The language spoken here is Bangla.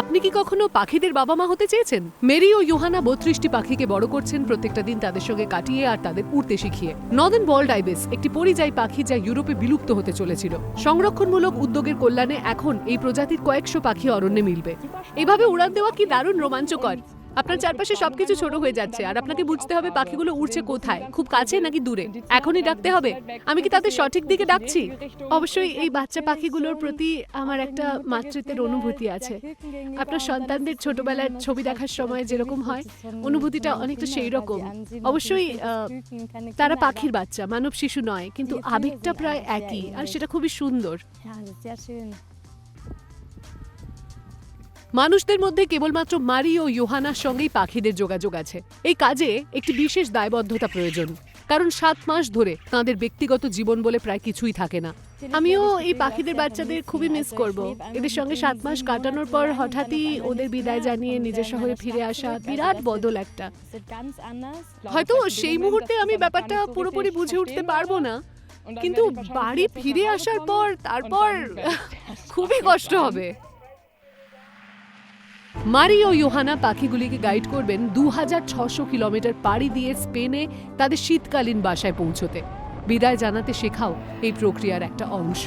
আপনি কি কখনো পাখিদের বাবা মা হতে চেয়েছেন? মেরি ও ইউহানা বত্রিশটি পাখিকে বড় করছেন, প্রত্যেকটা দিন তাদের সঙ্গে কাটিয়ে আর তাদের উড়তে শিখিয়ে। নদেন বল ডাইবেস একটি পরিযায়ী পাখি যা ইউরোপে বিলুপ্ত হতে চলেছিল। সংরক্ষণমূলক উদ্যোগের কল্যাণে এখন এই প্রজাতির কয়েকশো পাখি অরণ্যে মিলবে। এভাবে উড়ান দেওয়া কি দারুণ রোমাঞ্চকর? আপনার চারপাশে সবকিছু ছোট হয়ে যাচ্ছে আর আপনাকে বুঝতে হবে পাখিগুলো উড়ছে কোথায়, খুব কাছে নাকি দূরে? এখনই ডাকতে হবে। আমি কি তাদের সঠিক দিকে ডাকছি? অবশ্যই এই বাচ্চা পাখিগুলোর প্রতি আমার একটা মাতৃত্বের অনুভূতি আছে। আপনার সন্তানদের ছোটবেলার ছবি দেখার সময় যেরকম হয়, অনুভূতিটা অনেকটা সেই রকম অবশ্যই তারা পাখির বাচ্চা, মানব শিশু নয়, কিন্তু আবেগটা প্রায় একই, আর সেটা খুবই সুন্দর। মানুষদের মধ্যে কেবলমাত্র মারি ও ইউহানার সঙ্গেই পাখিদের যোগাযোগ আছে। এই কাজে একটি বিশেষ দায়বদ্ধতা প্রয়োজন, কারণ সাত মাস ধরে তাদের ব্যক্তিগত জীবন বলে প্রায় কিছুই থাকে না। আমিও এই পাখিদের বাচ্চাদের খুবই মিস করব। এদের সঙ্গে সাত মাস কাটানোর পর হঠাৎই ওদের বিদায় জানিয়ে নিজের শহরে ফিরে আসা বিরাট বদল একটা. হয়তো সেই মুহূর্তে আমি ব্যাপারটা পুরোপুরি বুঝে উঠতে পারব না, কিন্তু বাড়ি ফিরে আসার পর, তারপর খুবই কষ্ট হবে। মারি ও ইয়োহানা পাখিগুলিকে গাইড করবেন দু কিলোমিটার পাড়ি দিয়ে স্পেনে তাদের শীতকালীন বাসায় পৌঁছতে। বিদায় জানাতে শেখাও এই প্রক্রিয়ার একটা অংশ।